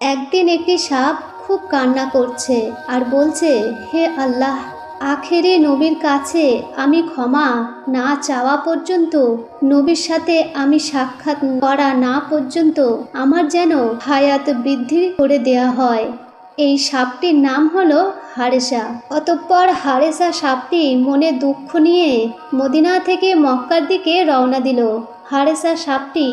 একদিন একটি সাপ খুব কান্না করছে আর বলছে, হে আল্লাহ, আখেরে নবীর কাছে আমি ক্ষমা না চাওয়া পর্যন্ত, নবীর সাথে আমি সাক্ষাৎ করা না পর্যন্ত আমার যেন হায়াত বৃদ্ধি করে দেয়া হয়। এই সাপটির নাম হলো হারেসা। অতঃপর হারেসা সাপটি মনে দুঃখ নিয়ে মদিনা থেকে মক্কার দিকে রওনা দিল। হারেসা সাপটি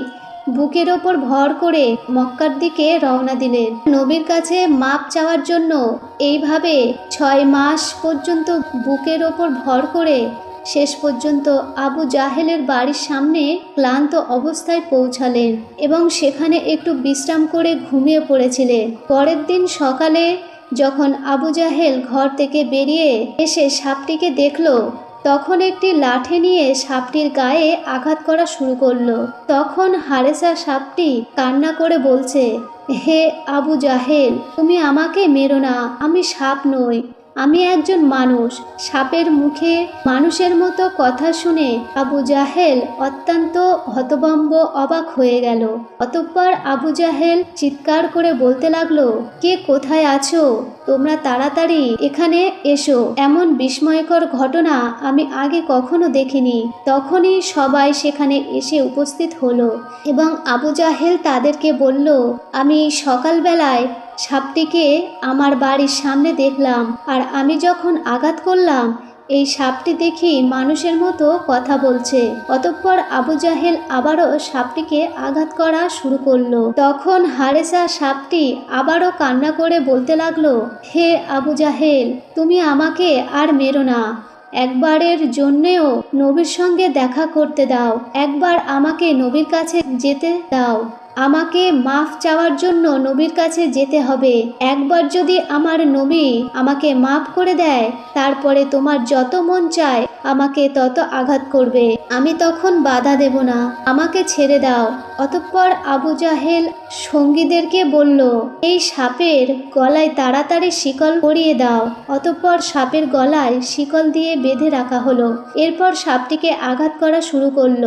বুকের ওপর ভর করে মক্কার দিকে রওনা দিলেন। নবীর কাছে মাপ চাওয়ার জন্য এইভাবে ছয় মাস পর্যন্ত বুকের ওপর ভর করে শেষ পর্যন্ত আবু জাহেলের বাড়ির সামনে ক্লান্ত অবস্থায় পৌঁছালেন এবং সেখানে একটু বিশ্রাম করে ঘুমিয়ে পড়েছিলেন। পরের দিন সকালে যখন আবু জাহেল ঘর থেকে বেরিয়ে এসে সাপটিকে দেখল তখন একটি লাঠি নিয়ে সাপটির গায়ে আঘাত করা শুরু করল। তখন হারেসা সাপটি কান্না করে বলছে, হে আবু জাহেল, তুমি আমাকে মেরো না, আমি সাপ নই। আমি একজন মানুষ। সাপের মুখে মানুষের মতো কথা শুনে আবু জাহেল অত্যন্ত হতবম্ব অবাক হয়ে গেল। অতঃপর আবু জাহেল চিৎকার করে বলতে লাগল, কে কোথায় আছো? তোমরা তাড়াতাড়ি এখানে এসো। এমন বিস্ময়কর ঘটনা আমি আগে কখনো দেখিনি। তখনই সবাই সেখানে এসে উপস্থিত হলো এবং আবু জাহেল তাদেরকে বলল, আমি সকালবেলায় সাপটিকে আমার বাড়ির সামনে দেখলাম আর আমি যখন আঘাত করলাম, এই সাপটি দেখি মানুষের মতো কথা বলছে। অতঃপর আবু জাহেল আবারও সাপটিকে আঘাত করা শুরু করল। তখন হারেসা সাপটি আবারও কান্না করে বলতে লাগল, হে আবু জাহেল, তুমি আমাকে আর মেরো না। একবারের জন্যেও নবীর সঙ্গে দেখা করতে দাও। একবার আমাকে নবীর কাছে যেতে দাও। আমাকে মাফ চাওয়ার জন্য নবীর কাছে যেতে হবে। একবার যদি আমার নবী আমাকে মাফ করে দেয়, তারপরে তোমার যত মন চায় আমাকে তত আঘাত করবে। আমি তখন বাধা দেব না। আমাকে ছেড়ে দাও। অতঃপর আবু জাহেল সঙ্গীদেরকে বলল, এই সাপের গলায় তাড়াতাড়ি শিকল পরিয়ে দাও। অতঃপর সাপের গলায় শিকল দিয়ে বেঁধে রাখা হলো। এরপর সাপটিকে আঘাত করা শুরু করল।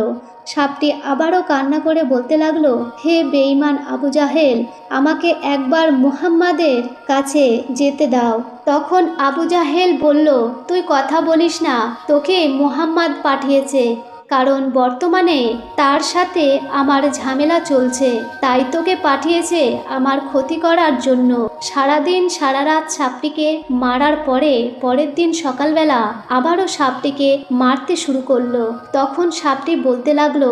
সাপটি আবারও কান্না করে বলতে লাগল, হে বেঈমান আবু জাহেল, আমাকে একবার মুহাম্মাদের কাছে যেতে দাও। তখন আবু জাহেল বলল, তুই কথা বলিস না, তোকে মুহাম্মাদ পাঠিয়েছে। কারণ বর্তমানে তার সাথে আমার ঝামেলা চলছে, তাই তোকে পাঠিয়েছে আমার ক্ষতি করার জন্য। সারাদিন সারা রাত সাপটিকে মারার পরে, পরের দিন সকালবেলা আবারও সাপটিকে মারতে শুরু করল। তখন সাপটি বলতে লাগল,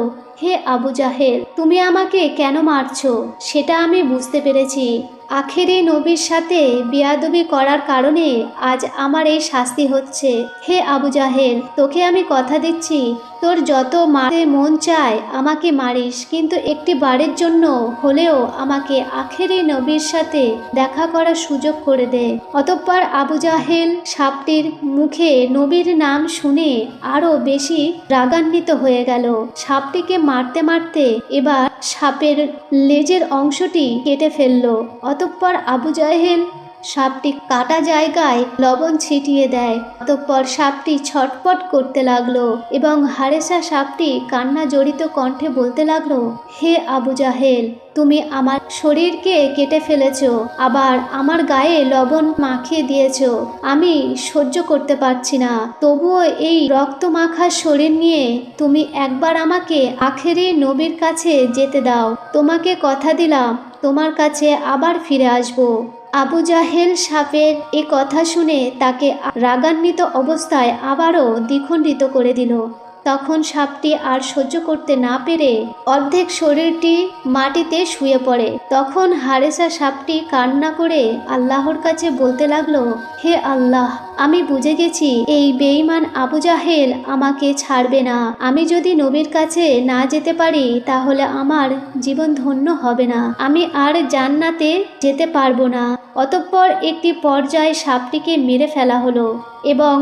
হে আবু জাহেল, তুমি আমাকে কেন মারছো? সেটা আমি বুঝতে পেরেছি। আখেরি নবীর সাথে বিয়াদবি করার কারণে আজ আমার এই শাস্তি হচ্ছে। হে আবু জাহেল, তোকে আমি কথা দিচ্ছি। তোর যত মারে মন চায় আমাকে মারিস, কিন্তু একটি বারের জন্য হলেও আমাকে আখেরি নবীর সাথে দেখা করার সুযোগ করে দে। অতঃপর আবু জাহেল সাপটির মুখে নবীর নাম শুনে আরও বেশি রাগান্বিত হয়ে গেল। সাপটিকে মারতে মারতে এবার সাপের লেজের অংশটি কেটে ফেলল। অতঃপর আবু জাহেল সাপটি কাটা জায়গায় লবণ ছিটিয়ে দেয়। অতঃপর সাপটি ছটপট করতে লাগল এবং হারেসা সাপটি কান্না জড়িত কণ্ঠে বলতে লাগল, হে আবু জাহেল, তুমি আমার শরীরকে কেটে ফেলেছ, আবার আমার গায়ে লবণ মাখিয়ে দিয়েছ। আমি সহ্য করতে পারছি না। তবুও এই রক্ত মাখা শরীর নিয়ে তুমি একবার আমাকে আখেরি নবীর কাছে যেতে দাও। তোমাকে কথা দিলাম, তোমার কাছে আবার ফিরে আসব। আবু জাহেল সাপের এ কথা শুনে তাকে রাগান্বিত অবস্থায় আবারও দ্বিখণ্ডিত করে দিল। তখন সাপটি আর সহ্য করতে না পেরে অর্ধেক শরীরটি মাটিতে শুয়ে পড়ে। তখন হারেসা সাপটি কান্না করে আল্লাহর কাছে বলতে লাগল, হে আল্লাহ, আমি বুঝে গেছি এই বেঈমান আবু জাহেল আমাকে ছাড়বে না। আমি যদি নবীর কাছে না যেতে পারি, তাহলে আমার জীবন ধন্য হবে না। আমি আর জান্নাতে যেতে পারব না। অতঃপর একটি পর্যায়ে সাপটিকে মেরে ফেলা হলো এবং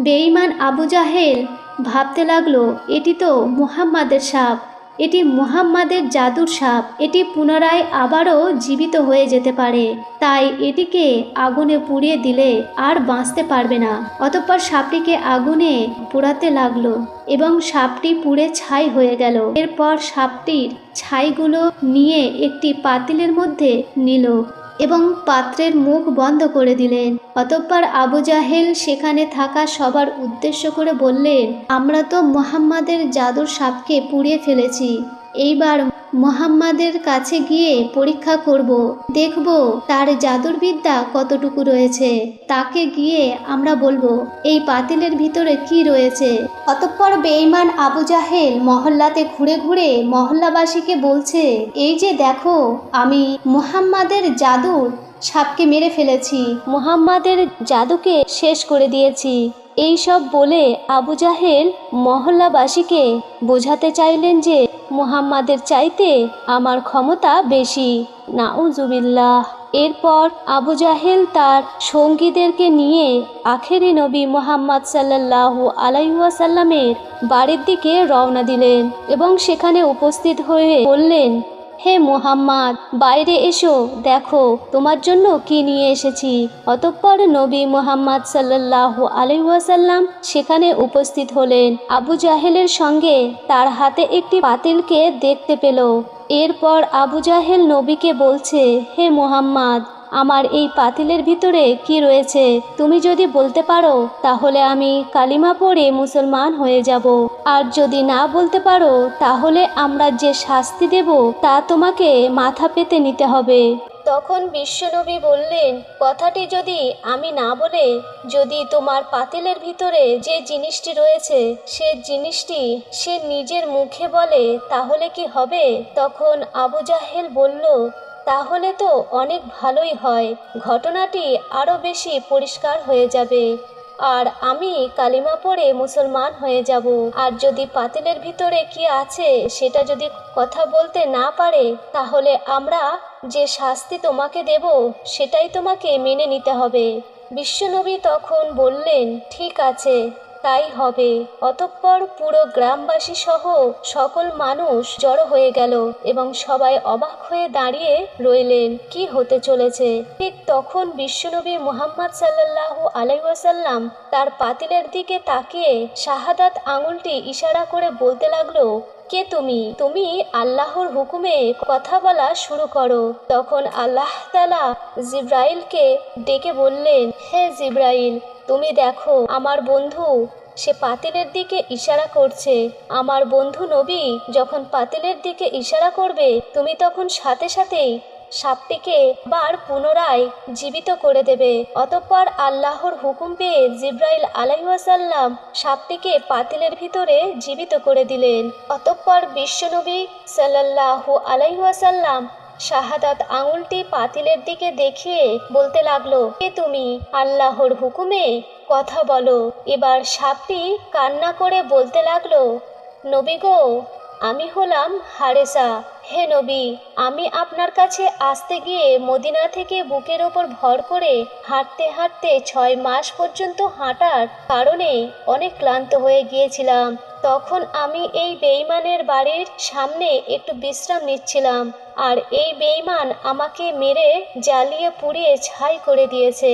বেঈমান আবু জাহেল ভাবতে লাগল, এটি তো মুহাম্মাদের সাপ। এটি মুহাম্মাদের জাদুর সাপ। এটি পুনরায় আবারও জীবিত হয়ে যেতে পারে। তাই এটিকে আগুনে পুড়িয়ে দিলে আর বাঁচতে পারবে না। অতঃপর সাপটিকে আগুনে পোড়াতে লাগল এবং সাপটি পুড়ে ছাই হয়ে গেল। এরপর সাপটির ছাইগুলো নিয়ে একটি পাতিলের মধ্যে নিল। এবং পাত্রের মুখ বন্ধ করে দিলেন। অতঃপর আবু জাহেল সেখানে থাকা সবার উদ্দেশ্য করে বললেন, আমরা তো মোহাম্মদের জাদুর সাপকে পুড়িয়ে ফেলেছি। এইবার মোহাম্মদের কাছে গিয়ে পরীক্ষা করব, দেখব তার জাদুর বিদ্যা কতটুকু রয়েছে। তাকে গিয়ে আমরা বলব, এই পাতিলের ভিতরে কি রয়েছে? অতঃপর বেঈমান আবু জাহেল মহল্লাতে ঘুরে ঘুরে মহল্লাবাসীকে বলছে, এই যে দেখো, আমি মুহাম্মাদের জাদুর সাপকে মেরে ফেলেছি। মুহাম্মাদের জাদুকে শেষ করে দিয়েছি। এই সব বলে আবু জাহেল মহল্লাবাসীকে বোঝাতে চাইলেন যে মুহাম্মাদের চাইতে আমার ক্ষমতা বেশি। নাউজুবিল্লাহ। এরপর আবু জাহেল তার সঙ্গীদেরকে নিয়ে আখেরি নবী মোহাম্মদ সাল্লাল্লাহু আলাইসাল্লামের বাড়ির দিকে রওনা দিলেন এবং সেখানে উপস্থিত হয়ে বললেন হে মোহাম্মদ, বাইরে এসো, দেখো, তোমার জন্য কি নিয়ে এসেছি। অতঃপর নবী মোহাম্মদ সাল্লাহ আলহাসাল্লাম সেখানে উপস্থিত হলেন। আবু জাহেলের সঙ্গে তার হাতে একটি পাতিলকে দেখতে পেল। এরপর আবু জাহেল নবীকে বলছে, হে মোহাম্মদ আমার এই পাতিলের ভিতরে কি রয়েছে, তুমি যদি বলতে পারো, তাহলে আমি কালিমা পড়ে মুসলমান হয়ে যাব। আর যদি না বলতে পারো, তাহলে আমরা যে শাস্তি দেব, তা তোমাকে মাথা পেতে নিতে হবে। তখন বিশ্বনবী বললেন, কথাটি যদি আমি না বলে, যদি তোমার পাতিলের ভিতরে যে জিনিসটি রয়েছে, সে জিনিসটি সে নিজের মুখে বলে, তাহলে কি হবে? তখন আবু জাহেল বলল তাহলে তো অনেক ভালোই হয়। ঘটনাটি আরও বেশি পরিষ্কার হয়ে যাবে। আর আমি কালিমা পড়ে মুসলমান হয়ে যাব। আর যদি পাতিলের ভিতরে কি আছে সেটা যদি কথা বলতে না পারে, তাহলে আমরা যে শাস্তি তোমাকে দেব, সেটাই তোমাকে মেনে নিতে হবে। বিশ্বনবী তখন বললেন, ঠিক আছে। তাই হবে। অতঃপর পুরো গ্রামবাসী সহ সকল মানুষ জড়ো হয়ে গেল এবং সবাই অবাক হয়ে দাঁড়িয়ে রইলেন। কি হতে চলেছে? ঠিক তখন বিশ্বনবী মুহাম্মদ সাল্লাহ আলাইসাল্লাম তার পাতিলের দিকে তাকিয়ে শাহাদাত আঙুলটি ইশারা করে বলতে লাগল, কে তুমি? তুমি আল্লাহর হুকুমে কথা বলা শুরু করো। তখন আল্লাহ তালা জিব্রাইলকে ডেকে বললেন, হে জিব্রাইল তুমি দেখো, আমার বন্ধু, সে পাতিলের দিকে ইশারা করছে। আমার বন্ধু নবী যখন পাতিলের দিকে ইশারা করবে, তুমি তখন সাথে সাথেই সাপটিকে বার পুনরায় জীবিত করে দেবে। অতঃপর আল্লাহর হুকুম পেয়ে জিব্রাইল আলাইসাল্লাম সাপটিকে পাতিলের ভিতরে জীবিত করে দিলেন। অতঃপর বিশ্বনবী সাল্লাল্লাহু আলাইসাল্লাম শাহাদাত আঙুলটি পাতিলের দিকে দেখিয়ে বলতে লাগল, কে তুমি? আল্লাহর হুকুমে? কথা বলো। এবার সাপটি কান্না করে বলতে লাগল, নবী গো, আমি হলাম হারেসা। হে নবী, আমি আপনার কাছে আসতে গিয়ে মদিনা থেকে বুকের ওপর ভর করে হাঁটতে হাঁটতে ছয় মাস পর্যন্ত হাঁটার কারণে অনেক ক্লান্ত হয়ে গিয়েছিলাম। তখন আমি এই বেইমানের বাড়ির সামনে একটু বিশ্রাম নিচ্ছিলাম, আর এই বেইমান আমাকে মেরে জ্বালিয়ে পুড়িয়ে ছাই করে দিয়েছে।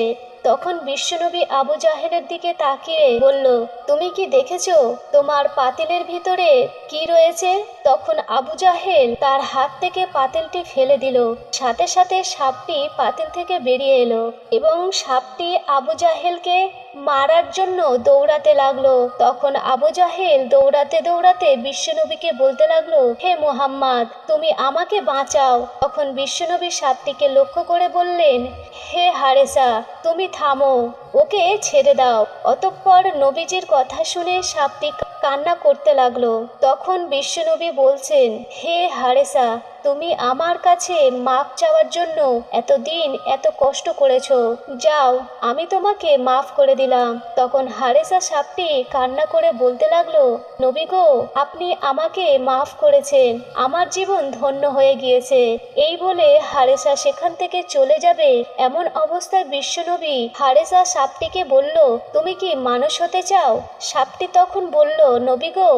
তখন বিশ্বনবী আবু জাহেলের দিকে তাকিয়ে বলল, তুমি কি দেখেছ তোমার পাতিলের ভিতরে কি রয়েছে? তখন আবু জাহেল তার হাত থেকে পাতিলটি ফেলে দিল। সাথে সাথে সাপটি পাতিল থেকে বেরিয়ে এলো এবং সাপটি আবু জাহেলকে মারার জন্য দৌড়াতে লাগল। তখন আবু জাহেল দৌড়াতে দৌড়াতে বিশ্বনবীকে বলতে লাগল, হে মোহাম্মদ, তুমি আমাকে বাঁচাও। তখন বিশ্বনবী সাতটিকে লক্ষ্য করে বললেন, হে হারেসা, তুমি থামো। ওকে ছেড়ে দাও। অতঃপর নবীজির কথা শুনে সাপটি কান্না করতে লাগল। তখন বিশ্বনবী বলছেন, হে হারেসা, তুমি আমার কাছে মাপ চাওয়ার জন্য এতদিন এত কষ্ট করেছ। যাও, আমি তোমাকে মাফ করে দিলাম। তখন হারেসা সাপটি কান্না করে বলতে লাগল, নবী গো, আপনি আমাকে মাফ করেছেন। আমার জীবন ধন্য হয়ে গিয়েছে। এই বলে হারেসা সেখান থেকে চলে যাবে। এমন অবস্থায় বিশ্বনবী হারেসা সাপটিকে বলল, তুমি কি মানুষ হতে চাও? সাপটি তখন বলল, নবী গো,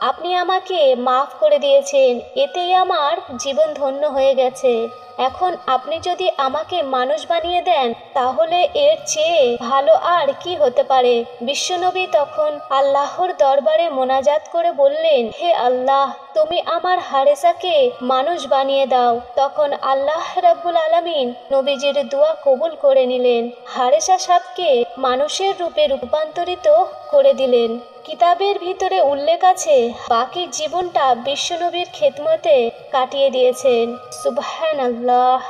আপনি আমাকে মাফ করে দিয়েছেন, এতেই আমার জীবন ধন্য হয়ে গেছে। এখন আপনি যদি আমাকে মানুষ বানিয়ে দেন, তাহলে এর চেয়ে ভালো আর কি হতে পারে? বিশ্বনবী তখন আল্লাহর দরবারে মোনাজাত করে বললেন, হে আল্লাহ, তুমি আমার হারেসাকে মানুষ বানিয়ে দাও। তখন আল্লাহ রাব্বুল আলামিন নবীজির দোয়া কবুল করে নিলেন। হারেসা সাপকে মানুষের রূপে রূপান্তরিত করে দিলেন। কিতাবের ভিতরে উল্লেখ আছে, বাকি জীবনটা বিশ্বনবীর খেদমতে কাটিয়ে দিয়েছেন। সুবহান আল্লাহ